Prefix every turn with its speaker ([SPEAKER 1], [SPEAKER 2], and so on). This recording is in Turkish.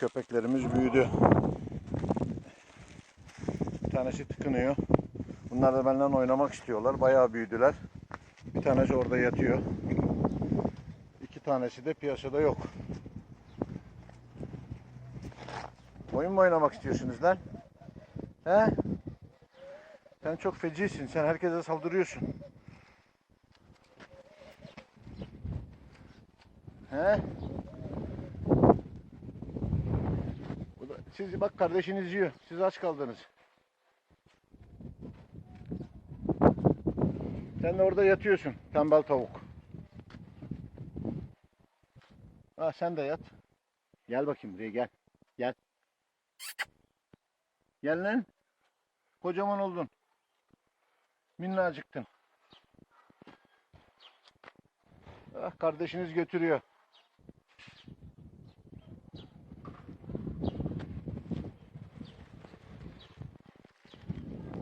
[SPEAKER 1] Köpeklerimiz büyüdü. Bir tanesi tıkınıyor. Bunlar da benden oynamak istiyorlar. Bayağı büyüdüler. Bir tanesi orada yatıyor. İki tanesi de piyasada yok. Oyun mu oynamak istiyorsunuz lan? He? Sen çok fecisin. Sen herkese saldırıyorsun. He? Bu da, siz bak kardeşiniz yiyor. Siz aç kaldınız. Sen de orada yatıyorsun. Tembel tavuk. Ha sen de yat. Gel bakayım buraya gel. Gel. Gel lan. Kocaman oldun. Minnacıktın. Ah kardeşiniz götürüyor.